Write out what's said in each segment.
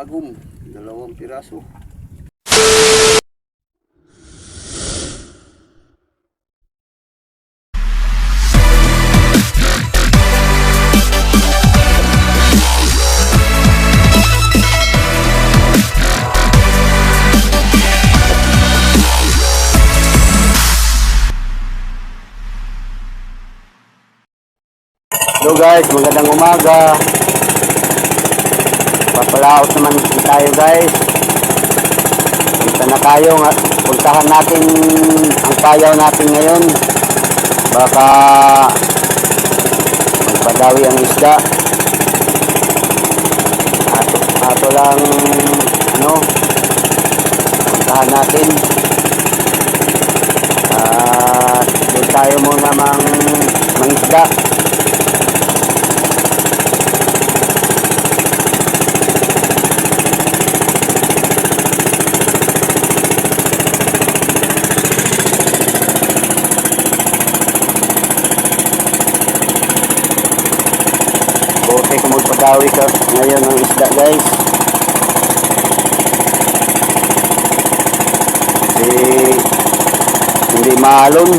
kagum, dalawang piraso. Hello guys, magandang umaga. Papalaot naman tayo guys. Dito na tayo. Puntahan natin ang payaw natin ngayon. Baka magpadawi ang isda. Ato, ato lang ano puntahan natin. At doon tayo muna mang mangisda. Buti magpadawi ka ngayon ng isda guys. Kasi hindi maalon.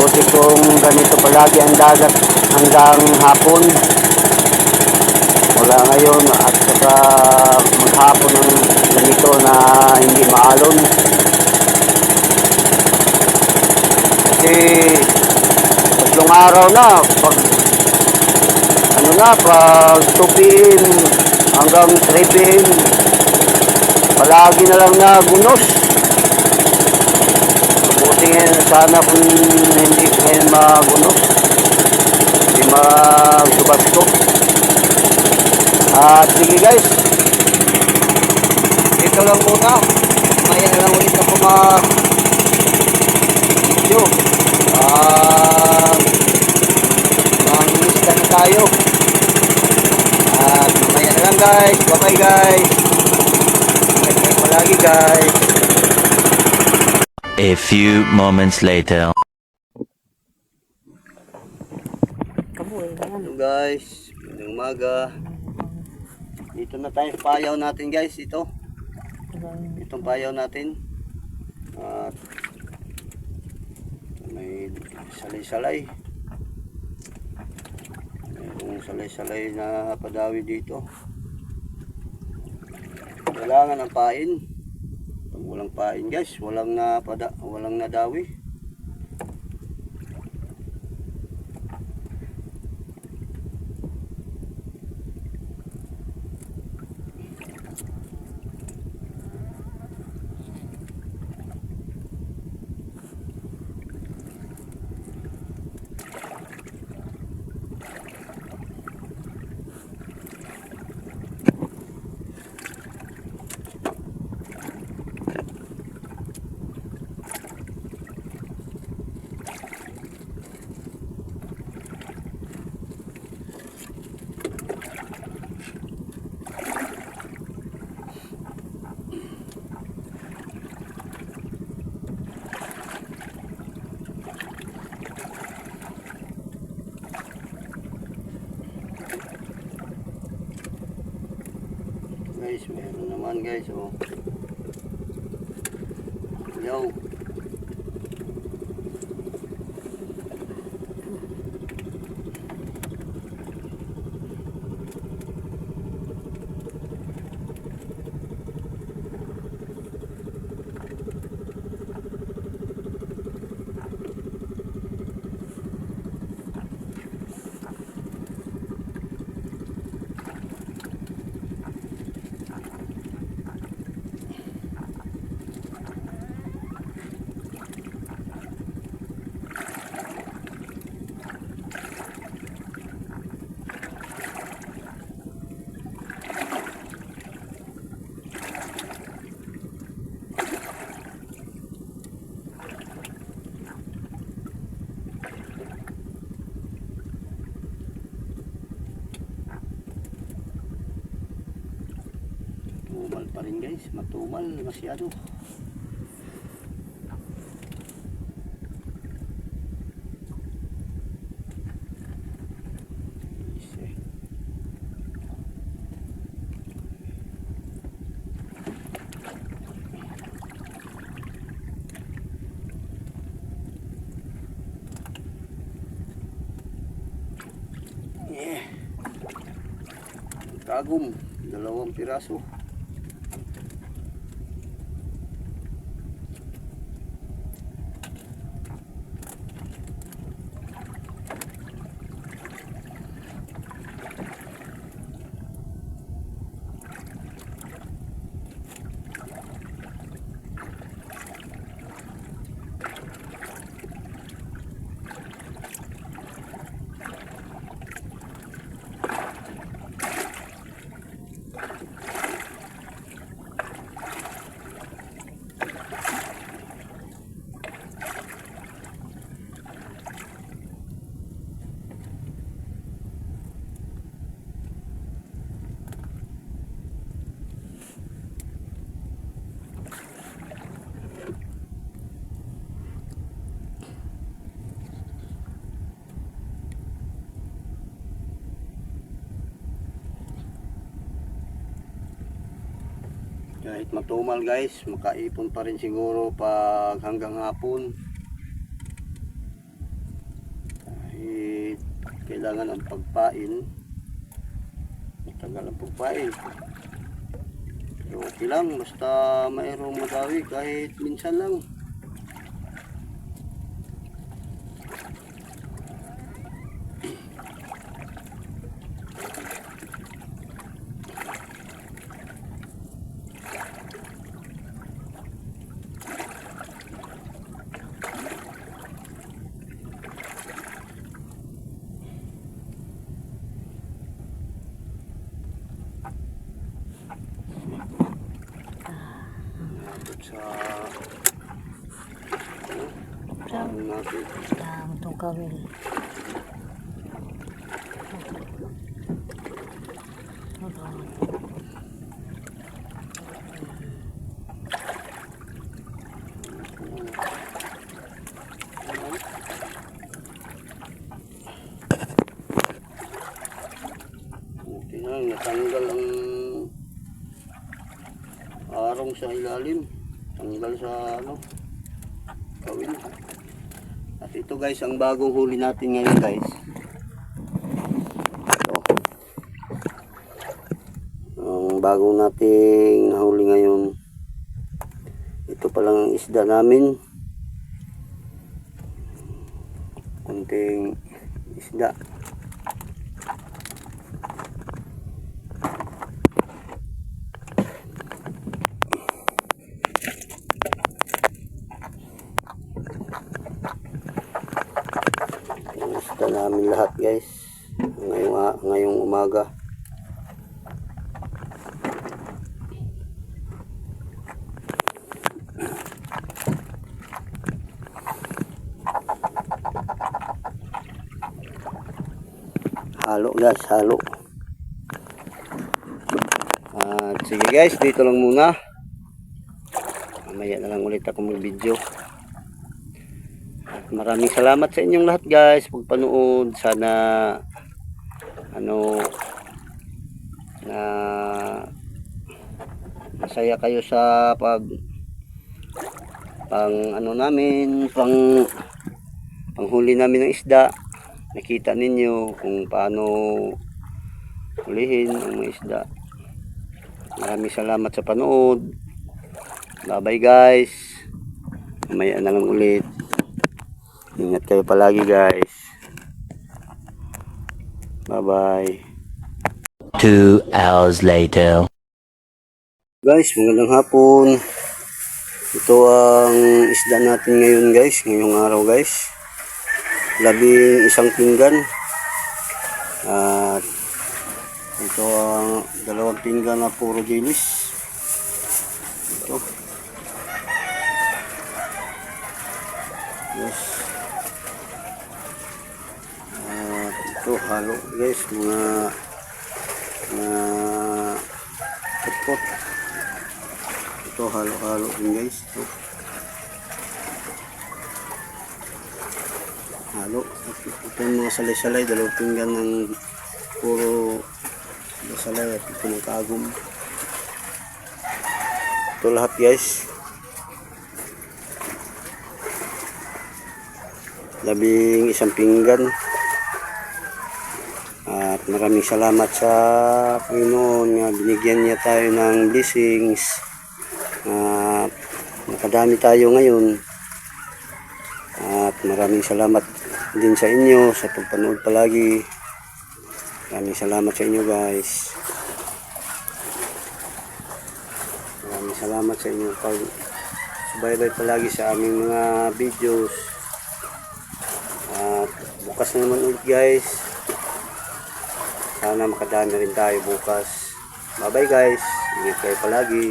Mabuti kung ganito palagi ang dagat hanggang hapon. Wala ngayon at saka maghapon ng ganito na hindi maalon. Kasi tatlong araw na pag ano na pag 2 p.m. hanggang 3 p.m. palagi na lang na gunos. Buti ngayon, sana kung hindi ngayon maguno, hindi magsubasto. At sige guys, ito lang muna. Maya na lang ulit ako mag video. Ah, mangista na tayo. At mamaya na guys. Bye bye guys. Kayo palagi guys. A few moments later. Hello guys, magandang umaga. Dito na tayo sa payaw natin guys, ito. Itong payaw natin. At may salay-salay. Mayroong salay-salay na padawi dito. Kailangan ng pain. Walang pain guys, walang na pada, walang nadawi. Guys, oh. Yo. Matumal pa rin guys, matumal masyado. Kagum, dalawang piraso. Kahit matumal guys, makaipon pa rin siguro pag hanggang hapon. Kahit kailangan ang pagpain. Matagal ang pagpain. Pero okay lang, basta mayroong madawi kahit minsan lang. Sa... Ano natin? Ang itong kawil. Buti na lang, natanggal ang arong sa ilalim. Tanggal sa ano, kawin. At ito guys, ang bagong huli natin ngayon guys. Ito. Ang bagong nating nahuli ngayon. Ito pa lang ang isda namin. Kunting isda. Kumusta namin lahat guys. Ngayong, ngayong umaga. Halo guys halo. At sige guys dito lang muna. Mamaya na lang ulit ako mag video maraming salamat sa inyong lahat guys pagpanood sana ano na masaya kayo sa pag pang ano namin, pang panghuli namin ng isda. Nakita ninyo kung paano hulihin ang mga isda. Maraming salamat sa panood. Bye-bye guys. Mamaya na lang ulit. Ingat kayo palagi guys. Bye-bye. Two hours later. Guys, magandang hapon. Ito ang isda natin ngayon guys, ngayong araw guys. Labing isang pinggan. At ito ang dalawang pinggan na puro dilis. Ito. Yes. At ito halo guys, mga mga putpot. Ito halo-halo guys. Ito. Halo. Ito yung mga salay-salay. Dalawang pinggan ng puro salay at ito ng kagum. Ito lahat guys. Labing isang pinggan. Maraming salamat sa Panginoon nga binigyan niya tayo ng blessings. At nakadami tayo ngayon. At maraming salamat din sa inyo sa pagpanood palagi. Maraming salamat sa inyo guys. Maraming salamat sa inyo pag subaybay palagi sa aming mga videos. At bukas na naman ulit guys. Sana makadami rin tayo bukas. Bye bye guys. Ingat kayo palagi.